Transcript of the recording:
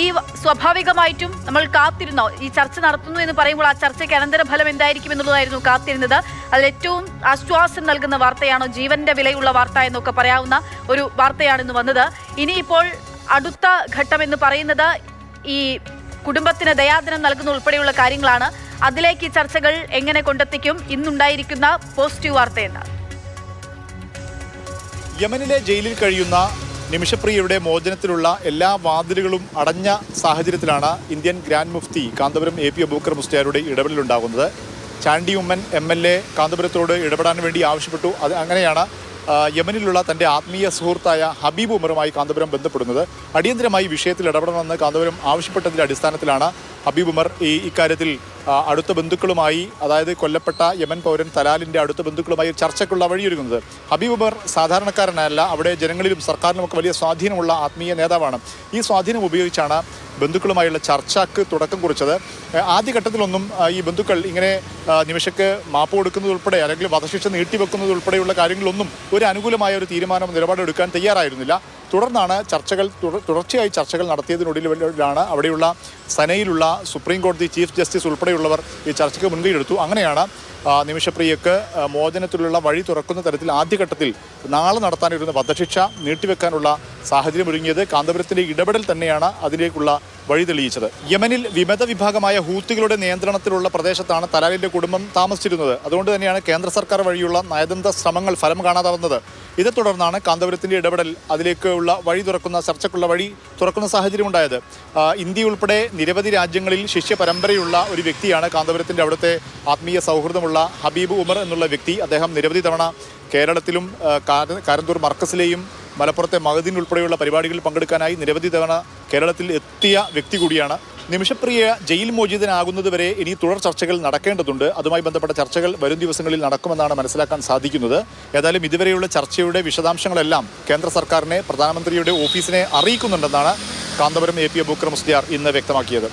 ഈ സ്വാഭാവികമായിട്ടും നമ്മൾ കാത്തിരുന്നോ? ഈ ചർച്ച നടത്തുന്നു എന്ന് പറയുമ്പോൾ ആ ചർച്ചയ്ക്ക് അനന്തരഫലം എന്തായിരിക്കും എന്നുള്ളതായിരുന്നു കാത്തിരുന്നത്. അതിൽ ഏറ്റവും ആശ്വാസം നൽകുന്ന വാർത്തയാണോ? ജീവന്റെ വിലയുള്ള വാർത്ത എന്നൊക്കെ പറയാവുന്ന ഒരു വാർത്തയാണെന്ന് വന്നത്. ഇനിയിപ്പോൾ അടുത്ത ഘട്ടം എന്ന് പറയുന്നത് ഈ കുടുംബത്തിന് ദയാദിനം നൽകുന്ന ഉൾപ്പെടെയുള്ള കാര്യങ്ങളാണ്. അതിലേക്ക് ഈ ചർച്ചകൾ എങ്ങനെ കൊണ്ടെത്തിക്കും? ഇന്നുണ്ടായിരിക്കുന്ന പോസിറ്റീവ് വാർത്ത എന്താണ്? യമനിലെ ജയിലിൽ കഴിയുന്ന നിമിഷപ്രിയയുടെ മോചനത്തിലുള്ള എല്ലാ വാതിലുകളും അടഞ്ഞ സാഹചര്യത്തിലാണ് Indian grand mufti Kanthapuram A P Abubakar മുസ്ലിയാരുടെ ഇടപെടലുണ്ടാകുന്നത്. Chandy Oommen M L A കാന്തപുരത്തോട് ഇടപെടാൻ വേണ്ടി ആവശ്യപ്പെട്ടു. അത് അങ്ങനെയാണ് യമനിലുള്ള തന്റെ ആത്മീയ സുഹൃത്തായ ഹബീബ് ഉമറുമായി കാന്തപുരം ബന്ധപ്പെടുന്നത്. അടിയന്തരമായി വിഷയത്തിൽ ഇടപെടണമെന്ന് കാന്തപുരം ആവശ്യപ്പെട്ടതിന്റെ അടിസ്ഥാനത്തിലാണ് ഹബീബ് ഉമർ ഈ ഇക്കാര്യത്തിൽ അടുത്ത ബന്ധുക്കളുമായി അതായത് കൊല്ലപ്പെട്ട യമൻ പൗരൻ തലാലിന്റെ അടുത്ത ബന്ധുക്കളുമായി ചർച്ചയ്ക്കുള്ള വഴിയൊരുങ്ങുന്നത്. ഹബീബ് ഉമർ സാധാരണക്കാരനല്ല അവിടെ ജനങ്ങളിലും സർക്കാരിനുമൊക്കെ വലിയ സ്വാധീനമുള്ള ആത്മീയ നേതാവാണ്. ഈ സ്വാധീനം ഉപയോഗിച്ചാണ് ബന്ധുക്കളുമായുള്ള ചർച്ചക്ക് തുടക്കം കുറിച്ചത്. ആദ്യഘട്ടത്തിലൊന്നും ഈ ബന്ധുക്കൾ ഇങ്ങനെ നിമിഷക്ക് മാപ്പ് കൊടുക്കുന്നത് ഉൾപ്പെടെ അല്ലെങ്കിൽ വധശിക്ഷ നീട്ടിവെക്കുന്നത് ഉൾപ്പെടെയുള്ള കാര്യങ്ങളൊന്നും ഒരു അനുകൂലമായ ഒരു തീരുമാനം നിലപാടെടുക്കാൻ തയ്യാറായിരുന്നില്ല. തുടർന്നാണ് ചർച്ചകൾ തുടർച്ചയായി ചർച്ചകൾ നടത്തിയതിനൊടുവിലാണ് അവിടെയുള്ള സനയിലുള്ള സുപ്രീം കോടതി ചീഫ് ജസ്റ്റിസ് ഉൾപ്പെടെയുള്ളവർ ഈ ചർച്ചയ്ക്ക് മുൻകൈയെടുത്തു അങ്ങനെയാണ് നിമിഷപ്രിയക്ക് മോചനത്തിലുള്ള വഴി തുറക്കുന്ന തരത്തിൽ ആദ്യഘട്ടത്തിൽ നാളെ നടത്താനിരുന്ന വധശിക്ഷ നീട്ടിവെക്കാനുള്ള സാഹചര്യം ഒരുങ്ങിയത്. കാന്തപുരത്തിന്റെ ഇടപെടൽ തന്നെയാണ് അതിലേക്കുള്ള വഴി തെളിയിച്ചത് യമനിൽ വിമത വിഭാഗമായ ഹൂത്തികളുടെ നിയന്ത്രണത്തിലുള്ള പ്രദേശത്താണ് തലാലിന്റെ കുടുംബം താമസിച്ചിരുന്നത്. അതുകൊണ്ട് തന്നെയാണ് കേന്ദ്ര സർക്കാർ വഴിയുള്ള നയതന്ത്ര ശ്രമങ്ങൾ ഫലം കാണാതെ വന്നത് ഇതേ തുടർന്നാണ് കാന്തപുരത്തിന്റെ ഇടപെടൽ അതിലേക്കുള്ള വഴി തുറക്കുന്ന ചർച്ചയ്ക്കുള്ള വഴി തുറക്കുന്ന സാഹചര്യം ഉണ്ടായത് ഇന്ത്യ ഉൾപ്പെടെ നിരവധി രാജ്യങ്ങളിൽ ശിഷ്യ പരമ്പരയുള്ള ഒരു വ്യക്തിയാണ് കാന്തപുരത്തിന്റെ അവിടുത്തെ ആത്മീയ സൗഹൃദമുള്ള ഹബീബ് ഉമർ എന്നുള്ള വ്യക്തി. അദ്ദേഹം നിരവധി തവണ കേരളത്തിലും കാരന്തൂർ മർക്കസിലെയും മലപ്പുറത്തെ മഹദീൻ ഉൾപ്പെടെയുള്ള പരിപാടികളിൽ പങ്കെടുക്കാനായി നിരവധി തവണ കേരളത്തിൽ എത്തിയ വ്യക്തി കൂടിയാണ്. നിമിഷപ്രിയ ജയിൽ മോചിതനാകുന്നതുവരെ ഇനി തുടർ ചർച്ചകൾ നടക്കേണ്ടതുണ്ട്. അതുമായി ബന്ധപ്പെട്ട ചർച്ചകൾ വരും ദിവസങ്ങളിൽ നടക്കുമെന്നാണ് മനസ്സിലാക്കാൻ സാധിക്കുന്നത്. ഏതായാലും ഇതുവരെയുള്ള ചർച്ചയുടെ വിശദാംശങ്ങളെല്ലാം കേന്ദ്ര സർക്കാരിനെ പ്രധാനമന്ത്രിയുടെ ഓഫീസിനെ അറിയിക്കുന്നുണ്ടെന്നാണ് കാന്തപുരം എ പി അബൂക്രം മുസ്ലിയാർ ഇന്ന് വ്യക്തമാക്കിയത്.